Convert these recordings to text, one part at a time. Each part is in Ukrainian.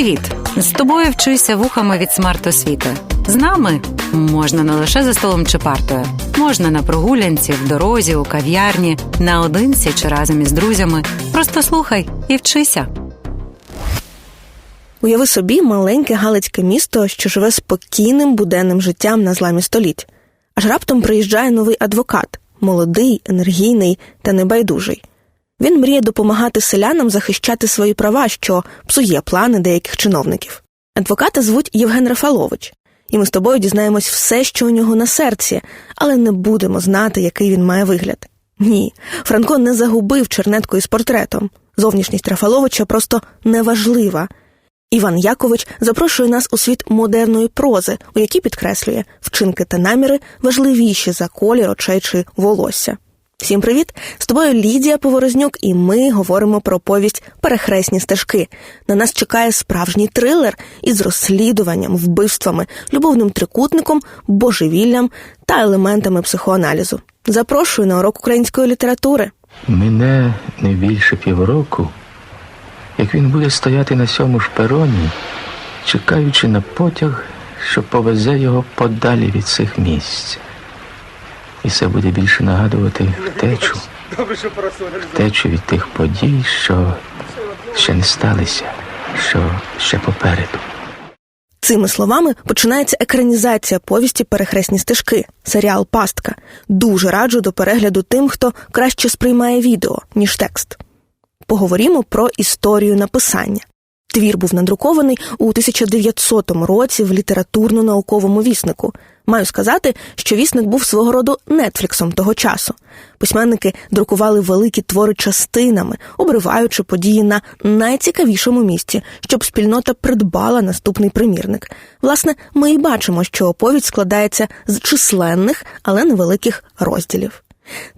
Привіт! З тобою вчуся вухами від смарт-освіти. З нами можна не лише за столом чи партою, можна на прогулянці, в дорозі, у кав'ярні, наодинці чи разом із друзями. Просто слухай і вчися. Уяви собі маленьке галицьке місто, що живе спокійним буденним життям на зламі століть. Аж раптом приїжджає новий адвокат, молодий, енергійний та небайдужий. Він мріє допомагати селянам захищати свої права, що псує плани деяких чиновників. Адвоката звуть Євген Рафалович, і ми з тобою дізнаємось все, що у нього на серці, але не будемо знати, який він має вигляд. Ні, Франко не загубив чернетку із портретом. Зовнішність Рафаловича просто неважлива. Іван Якович запрошує нас у світ модерної прози, у якій підкреслює вчинки та наміри важливіші за колір очей чи волосся. Всім привіт! З тобою Лідія Поворознюк, і ми говоримо про повість Перехресні стежки. На нас чекає справжній трилер із розслідуванням, вбивствами, любовним трикутником, божевіллям та елементами психоаналізу. Запрошую на урок української літератури. Мине не більше півроку, як він буде стояти на сьому ж пероні, чекаючи на потяг, що повезе його подалі від цих місць. І це буде більше нагадувати втечу, втечу від тих подій, що ще не сталися, що ще попереду. Цими словами починається екранізація повісті Перехресні стежки, серіал Пастка. Дуже раджу до перегляду тим, хто краще сприймає відео, ніж текст. Поговоримо про історію написання. Твір був надрукований у 1900 році в літературно-науковому віснику. Маю сказати, що вісник був свого роду нетфліксом того часу. Письменники друкували великі твори частинами, обриваючи події на найцікавішому місці, щоб спільнота придбала наступний примірник. Власне, ми і бачимо, що оповідь складається з численних, але невеликих розділів.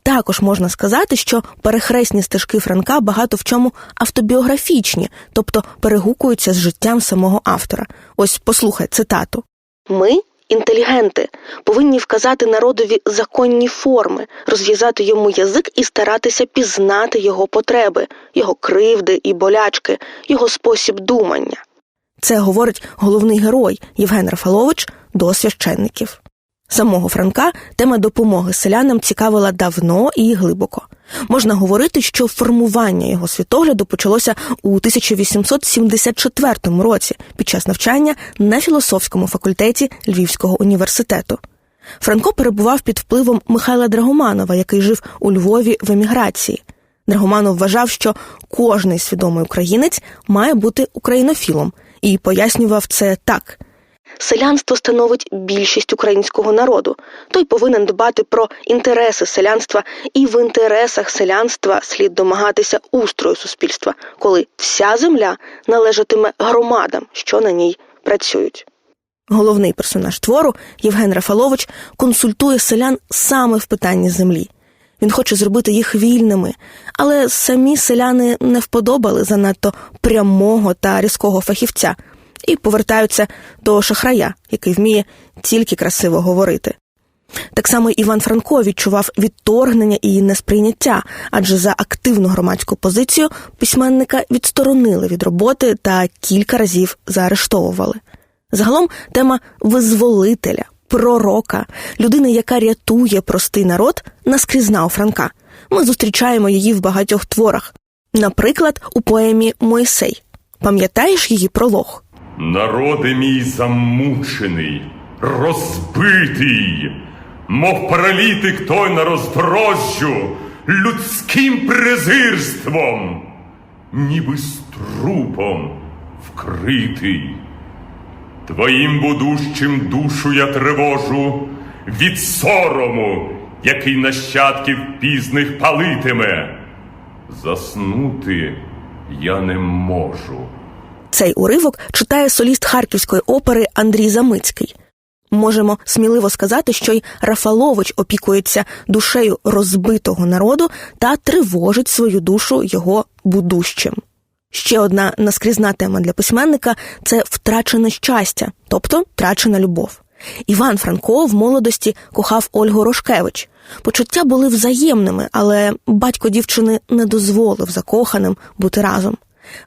Також можна сказати, що перехресні стежки Франка багато в чому автобіографічні, тобто перегукуються з життям самого автора. Ось послухай цитату: Ми, інтелігенти, повинні вказати народові законні форми, розв'язати йому язик і старатися пізнати його потреби, його кривди і болячки, його спосіб думання. Це говорить головний герой Євген Рафалович до священників. Самого Франка тема допомоги селянам цікавила давно і глибоко. Можна говорити, що формування його світогляду почалося у 1874 році під час навчання на філософському факультеті Львівського університету. Франко перебував під впливом Михайла Драгоманова, який жив у Львові в еміграції. Драгоманов вважав, що кожний свідомий українець має бути українофілом, і пояснював це так. Селянство становить більшість українського народу. Той повинен дбати про інтереси селянства, і в інтересах селянства слід домагатися устрою суспільства, коли вся земля належатиме громадам, що на ній працюють. Головний персонаж твору Євген Рафалович консультує селян саме в питанні землі. Він хоче зробити їх вільними, але самі селяни не вподобали занадто прямого та різкого фахівця і повертаються до шахрая, який вміє тільки красиво говорити. Так само Іван Франко відчував відторгнення і несприйняття, адже за активну громадську позицію письменника відсторонили від роботи та кілька разів заарештовували. Загалом тема визволителя, пророка, людини, яка рятує простий народ, наскрізна у Франка. Ми зустрічаємо її в багатьох творах. Наприклад, у поемі Мойсей. Пам'ятаєш її пролог? Народи мій замучений, розбитий, мов паралітик той на роздорожжю, людським презирством, ніби струпом вкритий. Твоїм будущим душу я тривожу від сорому, який нащадків пізних палитиме. Заснути я не можу. Цей уривок читає соліст харківської опери Андрій Замицький. Можемо сміливо сказати, що й Рафалович опікується душею розбитого народу та тривожить свою душу його будущим. Ще одна наскрізна тема для письменника це втрачене щастя, тобто втрачена любов. Іван Франко в молодості кохав Ольгу Рошкевич. Почуття були взаємними, але батько дівчини не дозволив закоханим бути разом.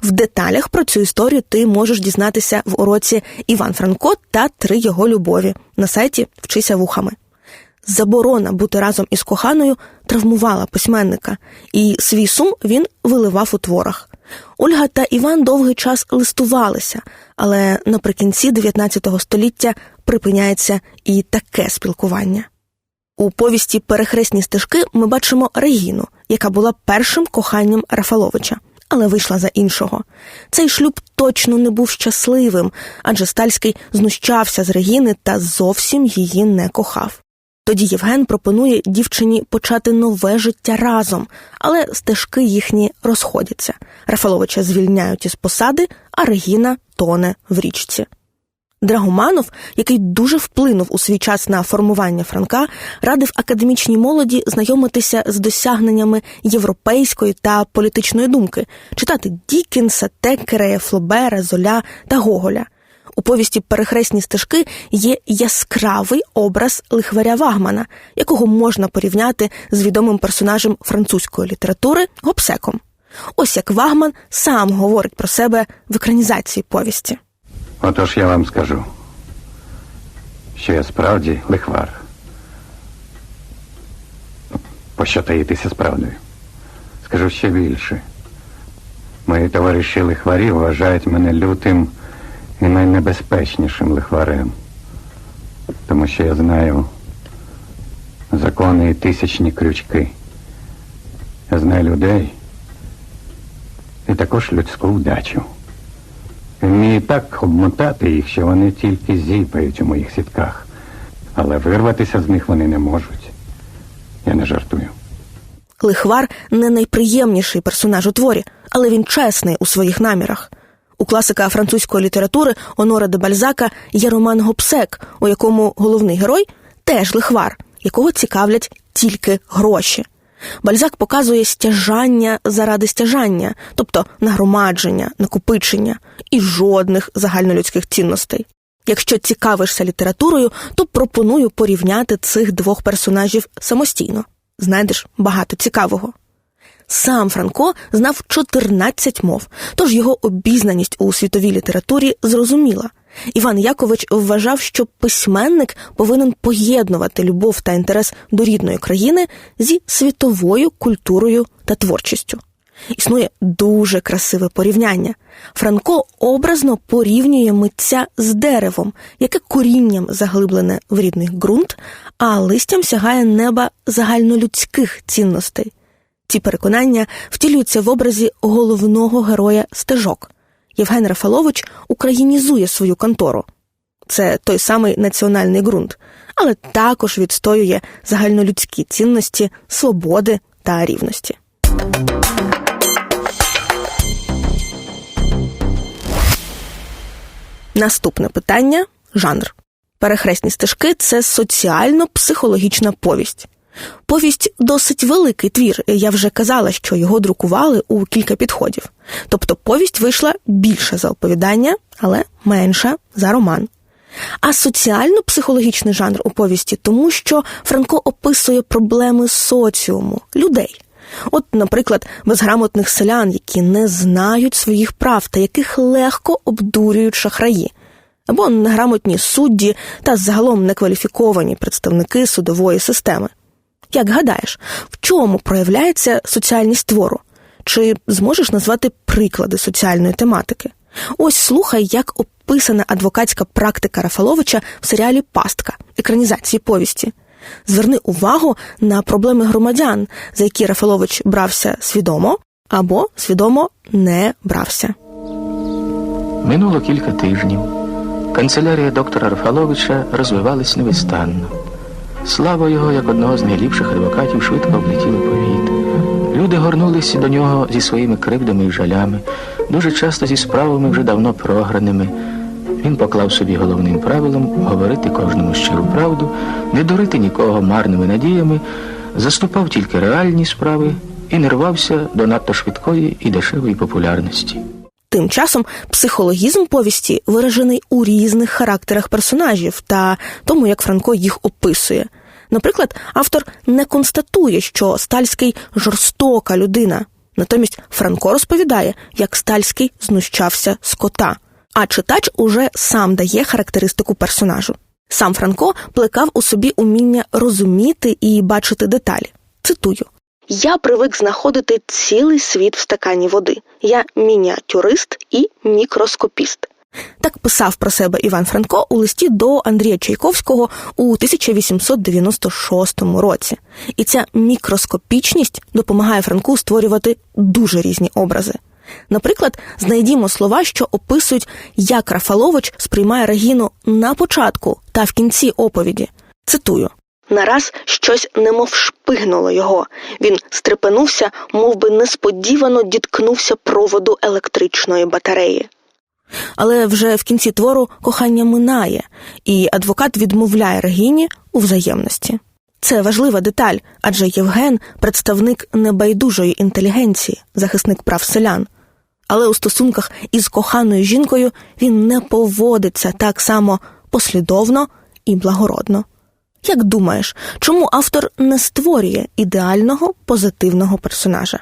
В деталях про цю історію ти можеш дізнатися в уроці Іван Франко та три його любові на сайті Вчися вухами. Заборона бути разом із коханою травмувала письменника, і свій сум він виливав у творах. Ольга та Іван довгий час листувалися, але наприкінці 19 століття припиняється і таке спілкування. У повісті Перехресні стежки ми бачимо Регіну, яка була першим коханням Рафаловича, але вийшла за іншого. Цей шлюб точно не був щасливим, адже Стальський знущався з Регіни та зовсім її не кохав. Тоді Євген пропонує дівчині почати нове життя разом, але стежки їхні розходяться. Рафаловича звільняють із посади, а Регіна тоне в річці. Драгоманов, який дуже вплинув у свій час на формування Франка, радив академічній молоді знайомитися з досягненнями європейської та політичної думки, читати Дікінса, Теккерея, Флобера, Золя та Гоголя. У повісті Перехресні стежки є яскравий образ лихваря Вагмана, якого можна порівняти з відомим персонажем французької літератури Гобсеком. Ось як Вагман сам говорить про себе в екранізації повісті. Отож я вам скажу, що я справді лихвар. Пощо таїтися з правдою? Скажу ще більше. Мої товариші лихварі вважають мене лютим і найнебезпечнішим лихварем. Тому що я знаю закони і тисячні крючки. Я знаю людей і також людську вдачу. Так обмотати їх, що вони тільки зіпають у моїх сітках. Але вирватися з них вони не можуть. Я не жартую. Лихвар не найприємніший персонаж у творі, але він чесний у своїх намірах. У класика французької літератури Онора де Бальзака є роман Гобсек, у якому головний герой теж лихвар, якого цікавлять тільки гроші. Бальзак показує стяжання заради стяжання, тобто нагромадження, накопичення і жодних загальнолюдських цінностей. Якщо цікавишся літературою, то пропоную порівняти цих двох персонажів самостійно. Знайдеш багато цікавого. Сам Франко знав 14 мов, тож його обізнаність у світовій літературі зрозуміла. Іван Якович вважав, що письменник повинен поєднувати любов та інтерес до рідної країни зі світовою культурою та творчістю. Існує дуже красиве порівняння. Франко образно порівнює митця з деревом, яке корінням заглиблене в рідний ґрунт, а листям сягає неба загальнолюдських цінностей. Ці переконання втілюються в образі головного героя стежок. Євген Рафалович українізує свою контору. Це той самий національний ґрунт, але також відстоює загальнолюдські цінності свободи та рівності. Наступне питання жанр. Перехресні стежки це соціально-психологічна повість. Повість досить великий твір. Я вже казала, що його друкували у кілька підходів. Тобто повість вийшла більша за оповідання, але менша за роман. А соціально-психологічний жанр у повісті, тому що Франко описує проблеми соціуму, людей. От, наприклад, безграмотних селян, які не знають своїх прав та яких легко обдурюють шахраї, або неграмотні судді та загалом некваліфіковані представники судової системи. Як гадаєш, в чому проявляється соціальність твору? Чи зможеш назвати приклади соціальної тематики? Ось слухай, як описана адвокатська практика Рафаловича в серіалі Пастка екранізації повісті. Зверни увагу на проблеми громадян, за які Рафалович брався свідомо або свідомо не брався. Минуло кілька тижнів. Канцелярія доктора Рафаловича розвивалась невистанно. Слава його, як одного з найліпших адвокатів, швидко облетіла повіт. Люди горнулися до нього зі своїми кривдами і жалями, дуже часто зі справами вже давно програними. Він поклав собі головним правилом говорити кожному щиру правду, не дурити нікого марними надіями, заступав тільки реальні справи і не рвався до надто швидкої і дешевої популярності. Тим часом психологізм повісті виражений у різних характерах персонажів та тому, як Франко їх описує. Наприклад, автор не констатує, що Стальський жорстока людина. Натомість Франко розповідає, як Стальський знущався з кота. А читач уже сам дає характеристику персонажу. Сам Франко плекав у собі уміння розуміти і бачити деталі. Цитую: Я привик знаходити цілий світ в стакані води. Я мініатюрист і мікроскопіст. Так писав про себе Іван Франко у листі до Андрія Чайковського у 1896 році. І ця мікроскопічність допомагає Франку створювати дуже різні образи. Наприклад, знайдімо слова, що описують, як Рафалович сприймає Регіну на початку та в кінці оповіді. Цитую. Нараз щось немов шпигнуло його. Він стрепенувся, мов би несподівано діткнувся проводу електричної батареї. Але вже в кінці твору кохання минає, і адвокат відмовляє Регіні у взаємності. Це важлива деталь, адже Євген представник небайдужої інтелігенції, захисник прав селян. Але у стосунках із коханою жінкою він не поводиться так само послідовно і благородно. Як думаєш, чому автор не створює ідеального позитивного персонажа?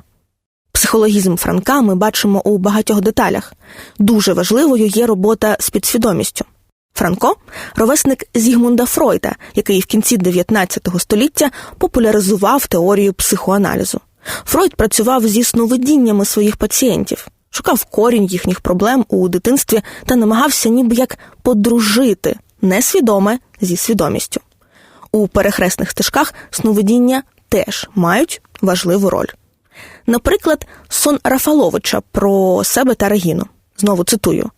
Психологізм Франка ми бачимо у багатьох деталях. Дуже важливою є робота з підсвідомістю. Франко ровесник Зігмунда Фройда, який в кінці 19 століття популяризував теорію психоаналізу. Фройд працював зі сновидіннями своїх пацієнтів, шукав корінь їхніх проблем у дитинстві та намагався ніби як подружити несвідоме зі свідомістю. У перехресних стежках сновидіння теж мають важливу роль. Наприклад, сон Рафаловича про себе та Регіну. Знову цитую.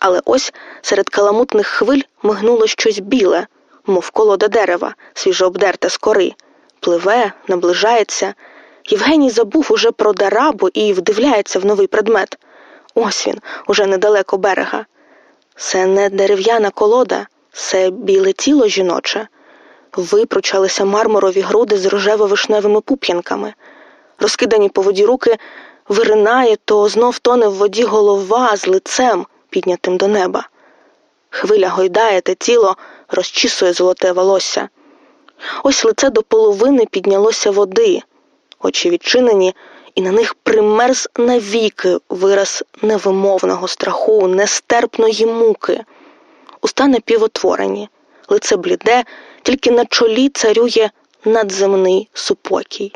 Але ось серед каламутних хвиль мигнуло щось біле, мов колода дерева, свіжо обдерте з кори. Пливе, наближається. Євгеній забув уже про дарабу і вдивляється в новий предмет. Ось він, уже недалеко берега. Це не дерев'яна колода, це біле тіло жіноче. Випручалися мармурові груди з рожево-вишневими пуп'янками. Розкидані по воді руки виринає, то знов тоне в воді голова з лицем, піднятим до неба. Хвиля гойдає те тіло, розчісує золоте волосся. Ось лице до половини піднялося води, очі відчинені, і на них примерз навіки вираз невимовного страху, нестерпної муки. Уста напівотворені, лице бліде, тільки на чолі царює надземний супокій.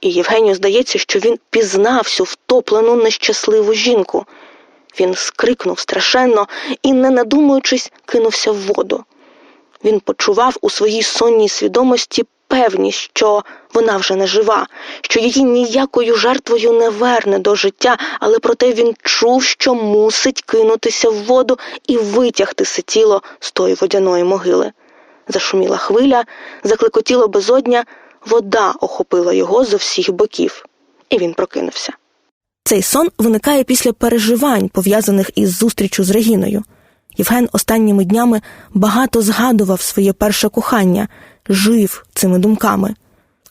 І Євгенію здається, що він пізнав всю втоплену нещасливу жінку. Він скрикнув страшенно і, не надумуючись, кинувся в воду. Він почував у своїй сонній свідомості певність, що вона вже не жива, що її ніякою жертвою не верне до життя, але проте він чув, що мусить кинутися в воду і витягти це тіло з тої водяної могили. Зашуміла хвиля, заклекотіло безодня, вода охопила його зо всіх боків, і він прокинувся. Цей сон виникає після переживань, пов'язаних із зустрічю з Регіною. Євген останніми днями багато згадував своє перше кохання, жив цими думками.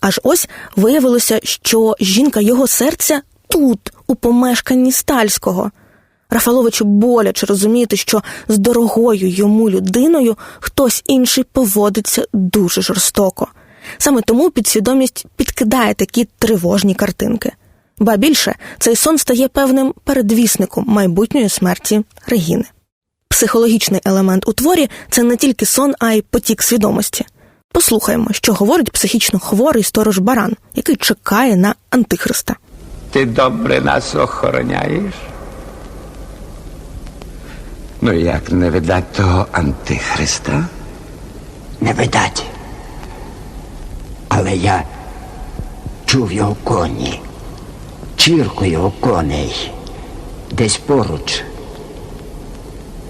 Аж ось виявилося, що жінка його серця тут, у помешканні Стальського. Рафаловичу боляче розуміти, що з дорогою йому людиною хтось інший поводиться дуже жорстоко. Саме тому підсвідомість підкидає такі тривожні картинки. Ба більше цей сон стає певним передвісником майбутньої смерті Регіни. Психологічний елемент у творі це не тільки сон, а й потік свідомості. Послухаємо, що говорить психічно хворий сторож баран, який чекає на антихриста. Ти добре нас охороняєш? Ну як не видать того антихриста? Не видать. Але я чув його коні, чірку його коней, десь поруч.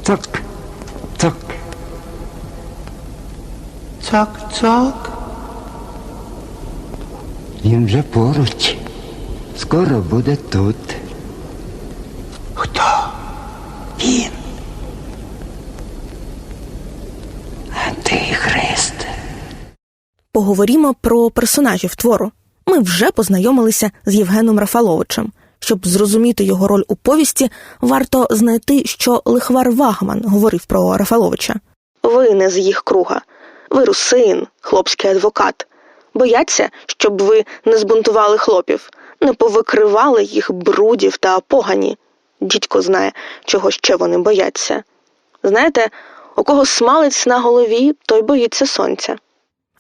Так, так. Цок, цок. Він вже поруч. Скоро буде тут. Хто? Він. Антихрист. Поговоримо про персонажів твору. Ми вже познайомилися з Євгеном Рафаловичем. Щоб зрозуміти його роль у повісті, варто знайти, що лихвар Вагман говорив про Рафаловича. Ви не з їх круга. Ви русин, хлопський адвокат. Бояться, щоб ви не збунтували хлопів. не повикривали їх брудів та погані. Дідько знає, чого ще вони бояться. Знаєте, у кого смалець на голові, той боїться сонця.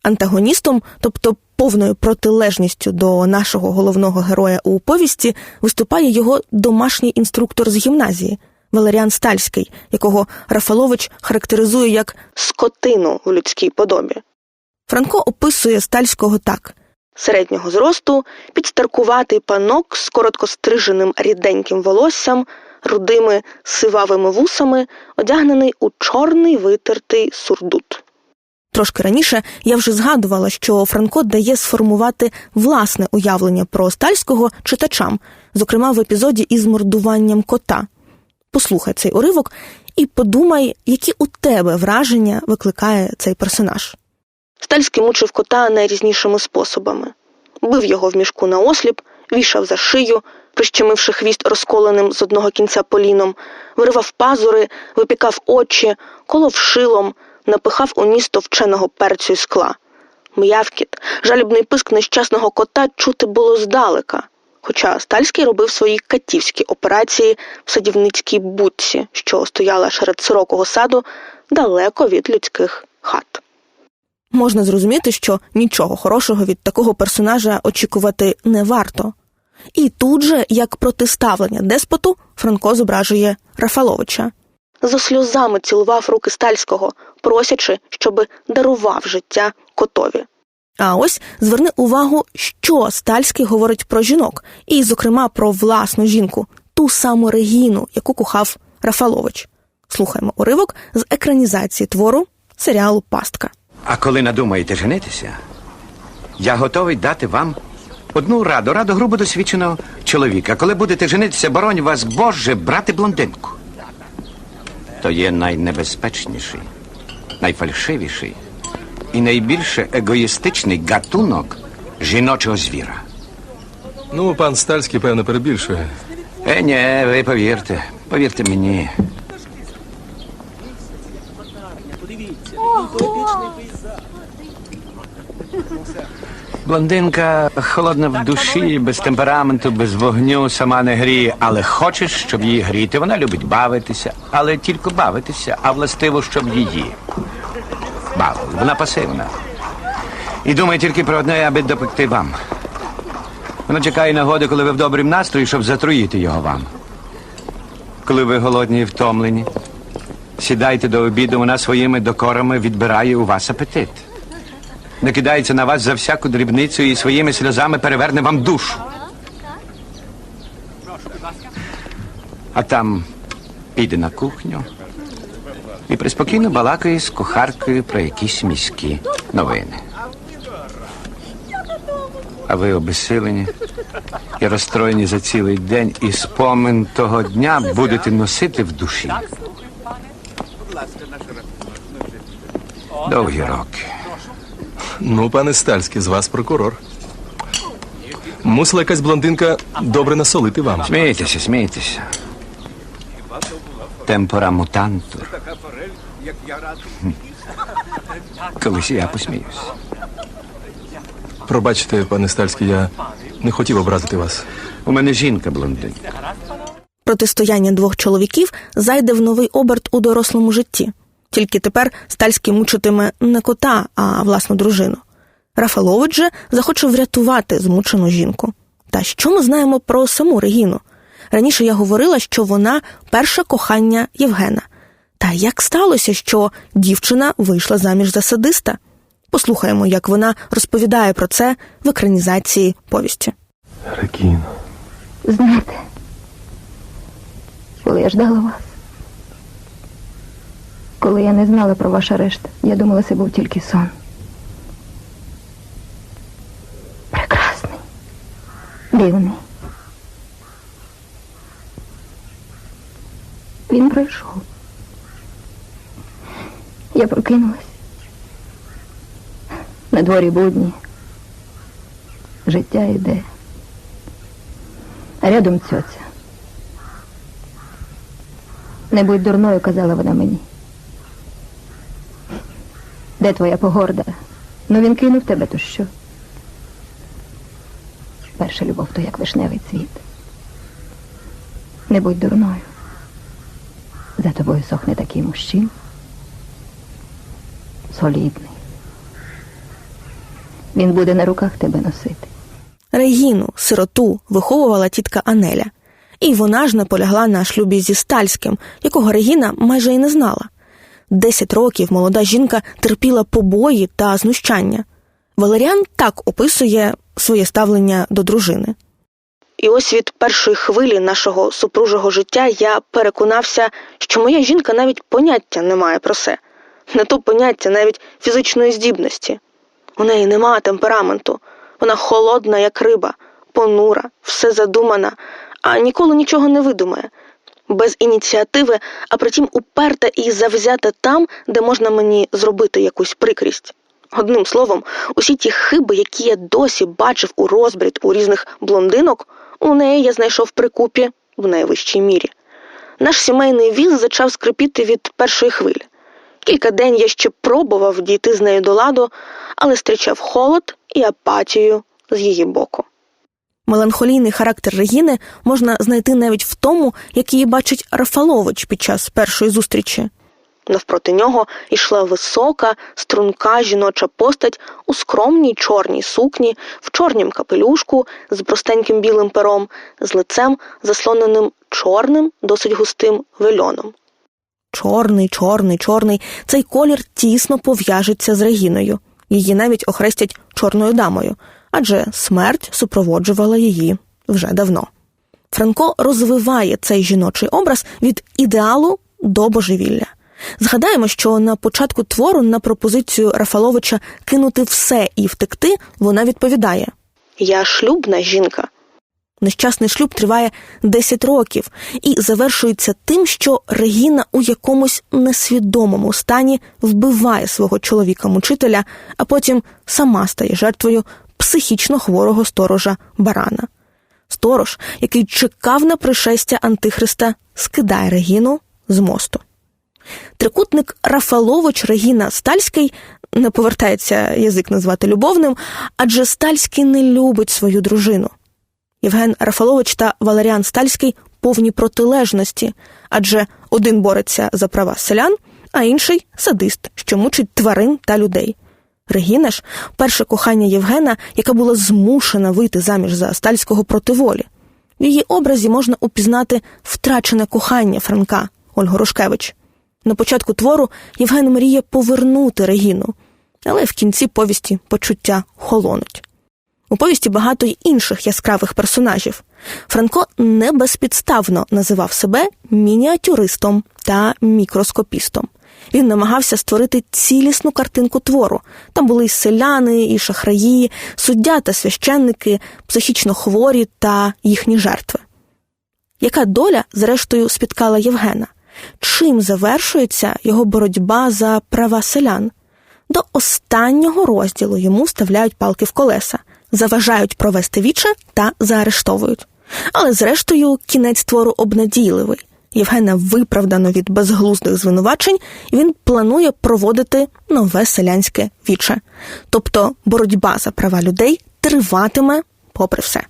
Антагоністом, тобто повною протилежністю до нашого головного героя у повісті, виступає його домашній інструктор з гімназії Валеріан Стальський, якого Рафалович характеризує як скотину в людській подобі. Франко описує Стальського так: середнього зросту, підстаркуватий панок з короткостриженим ріденьким волоссям, рудими сивавими вусами, одягнений у чорний витертий сурдут. Трошки раніше я вже згадувала, що Франко дає сформувати власне уявлення про Стальського читачам, зокрема в епізоді із мордуванням кота. Послухай цей уривок і подумай, які у тебе враження викликає цей персонаж. Стальський мучив кота найрізнішими способами: бив його в мішку на осліп, вішав за шию, прищемивши хвіст розколеним з одного кінця поліном, виривав пазури, випікав очі, колов шилом, напихав у ніс товченого перцю й скла. М'явкіт, жалібний писк нещасного кота чути було здалека. Хоча Стальський робив свої катівські операції в садівницькій будці, що стояла серед широкого саду далеко від людських хат. Можна зрозуміти, що нічого хорошого від такого персонажа очікувати не варто. І тут же, як протиставлення деспоту, Франко зображує Рафаловича. За сльозами цілував руки Стальського, просячи, щоби дарував життя котові. А ось зверни увагу, що Стальський говорить про жінок, і, зокрема, про власну жінку, ту саму Регіну, яку кохав Рафалович. Слухаємо уривок з екранізації твору серіалу Пастка. А коли надумаєте женитися, я готовий дати вам одну раду, раду грубо досвідченого чоловіка. Коли будете женитися, боронь вас Боже, брати блондинку. То є найнебезпечніший, найфальшивіший і найбільше егоїстичний гатунок жіночого звіра. Ну, пан Стальський, певно, перебільшує. Е, ні, ви повірте, повірте мені. Блондинка холодна в душі, без темпераменту, без вогню, сама не гріє, але хочеш, щоб її гріти. Вона любить бавитися, але тільки бавитися, а властиво, щоб її. Бавили. Вона пасивна. І думає тільки про одне, аби допекти вам. Вона чекає нагоди, коли ви в добрім настрої, щоб затруїти його вам. Коли ви голодні і втомлені, сідайте до обіду, вона своїми докорами відбирає у вас апетит. Не кидається на вас за всяку дрібницю і своїми сльозами переверне вам душу. А там піде на кухню і приспокійно балакає з кухаркою про якісь міські новини. А ви обесилені і розстроєні за цілий день, і спомин того дня будете носити в душі. Довгі роки. Ну, пане Стальський, з вас прокурор. Мусила якась блондинка добре насолити вам. Смійтеся, смійтеся. Темпора мутантур. Колись я посміюсь. Пробачте, пане Стальський, я не хотів образити вас. У мене жінка блондинка. Протистояння двох чоловіків зайде в новий оберт у дорослому житті. Тільки тепер Стальський мучитиме не кота, а власну дружину. Рафалович же захоче врятувати змучену жінку. Та що ми знаємо про саму Регіну? Раніше я говорила, що вона перше кохання Євгена. Та як сталося, що дівчина вийшла заміж за садиста? Послухаємо, як вона розповідає про це в екранізації повісті. Рекіно. Знаєте, коли я ждала вас, коли я не знала про ваш арешт, я думала, це був тільки сон. Прекрасний, дивний. Він пройшов. Я прокинулась. На дворі будні. Життя йде. А рядом цьоця. Не будь дурною, казала вона мені. Де твоя погорда? Ну він кинув тебе, то що? перша любов то як вишневий цвіт. Не будь дурною. За тобою сохне такий мужчин. Солідний. Він буде на руках тебе носити. Регіну, сироту, виховувала тітка Анеля. І вона ж наполягла на шлюбі зі Стальським, якого Регіна майже й не знала. Десять років молода жінка терпіла побої та знущання. Валеріан так описує своє ставлення до дружини. І ось від першої хвилі нашого супружого життя я переконався, що моя жінка навіть поняття не має про це. Не то поняття навіть фізичної здібності. У неї нема темпераменту. Вона холодна, як риба, понура, все задумана, а ніколи нічого не видумає. Без ініціативи, а притім уперта і завзята там, де можна мені зробити якусь прикрість. Одним словом, усі ті хиби, які я досі бачив у розбрід у різних блондинок, у неї я знайшов прикупі в найвищій мірі. Наш сімейний віз зачав скрипіти від першої хвилі. Кілька день я ще пробував дійти з нею до ладу, але зустрічав холод і апатію з її боку. Меланхолійний характер Регіни можна знайти навіть в тому, як її бачить Рафалович під час першої зустрічі. Навпроти нього йшла висока, струнка жіноча постать у скромній чорній сукні, в чорнім капелюшку з простеньким білим пером, з лицем, заслоненим чорним, досить густим вельоном. Чорний, чорний, чорний. Цей колір тісно пов'яжеться з Регіною. Її навіть охрестять чорною дамою, адже смерть супроводжувала її вже давно. Франко розвиває цей жіночий образ від ідеалу до божевілля. Згадаємо, що на початку твору на пропозицію Рафаловича кинути все і втекти вона відповідає: Я шлюбна жінка. Нещасний шлюб триває 10 років і завершується тим, що Регіна у якомусь несвідомому стані вбиває свого чоловіка-мучителя, а потім сама стає жертвою психічно хворого сторожа барана. Сторож, який чекав на пришестя Антихриста, скидає Регіну з мосту. Трикутник Рафалович Регіна Стальський не повертається язик назвати любовним, адже Стальський не любить свою дружину. Євген Рафалович та Валеріан Стальський повні протилежності, адже один бореться за права селян, а інший садист, що мучить тварин та людей. Регіна ж перше кохання Євгена, яка була змушена вийти заміж за стальського проти волі. В її образі можна упізнати втрачене кохання Франка Ольга Рушкевич. На початку твору Євген мріє повернути Регіну, але в кінці повісті почуття холонуть. У повісті багато й інших яскравих персонажів. Франко не безпідставно називав себе мініатюристом та мікроскопістом. Він намагався створити цілісну картинку твору. Там були і селяни, і шахраї, суддя та священники, психічно хворі та їхні жертви. Яка доля, зрештою, спіткала Євгена? Чим завершується його боротьба за права селян? До останнього розділу йому вставляють палки в колеса, заважають провести віче та заарештовують. Але, зрештою, кінець твору обнадійливий. Євгена виправдано від безглуздих звинувачень, і він планує проводити нове селянське віче. Тобто боротьба за права людей триватиме попри все.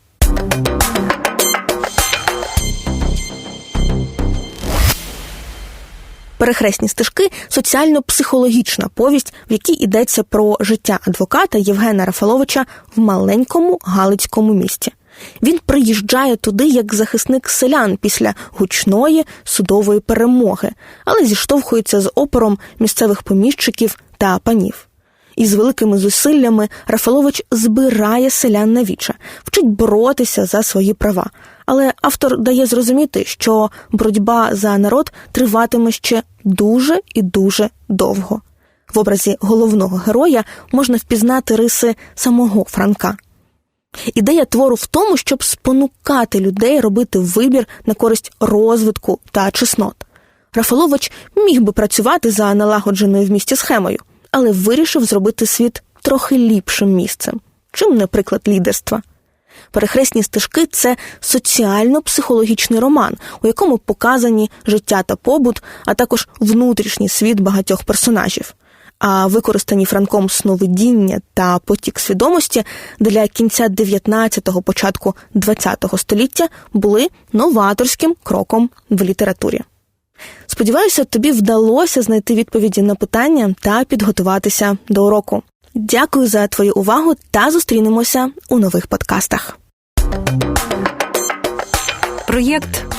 Перехресні стежки соціально-психологічна повість, в якій йдеться про життя адвоката Євгена Рафаловича в маленькому галицькому місті. Він приїжджає туди як захисник селян після гучної судової перемоги, але зіштовхується з опором місцевих поміщиків та панів. І з великими зусиллями Рафалович збирає селян на віче, вчить боротися за свої права. Але автор дає зрозуміти, що боротьба за народ триватиме ще дуже і дуже довго. В образі головного героя можна впізнати риси самого Франка. Ідея твору в тому, щоб спонукати людей робити вибір на користь розвитку та чеснот. Рафалович міг би працювати за налагодженою в місті схемою, але вирішив зробити світ трохи ліпшим місцем, чим не приклад лідерства. Перехресні стежки це соціально-психологічний роман, у якому показані життя та побут, а також внутрішній світ багатьох персонажів. А використані Франком сновидіння та потік свідомості для кінця 19-го, початку 20-го століття були новаторським кроком в літературі. Сподіваюся, тобі вдалося знайти відповіді на питання та підготуватися до уроку. Дякую за твою увагу та зустрінемося у нових подкастах. Проєкт